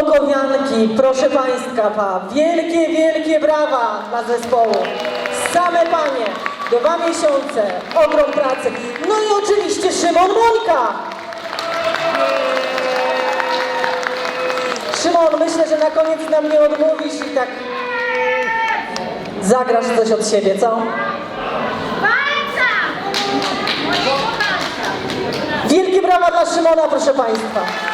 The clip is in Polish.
Folkowianki, proszę Państwa, wielkie, wielkie brawa dla zespołu. Same panie, dwa miesiące, ogrom pracy. No i oczywiście Szymon Mońka. Szymon, myślę, że na koniec nam nie odmówisz i tak zagrasz coś od siebie, co? Wielkie brawa dla Szymona, proszę Państwa.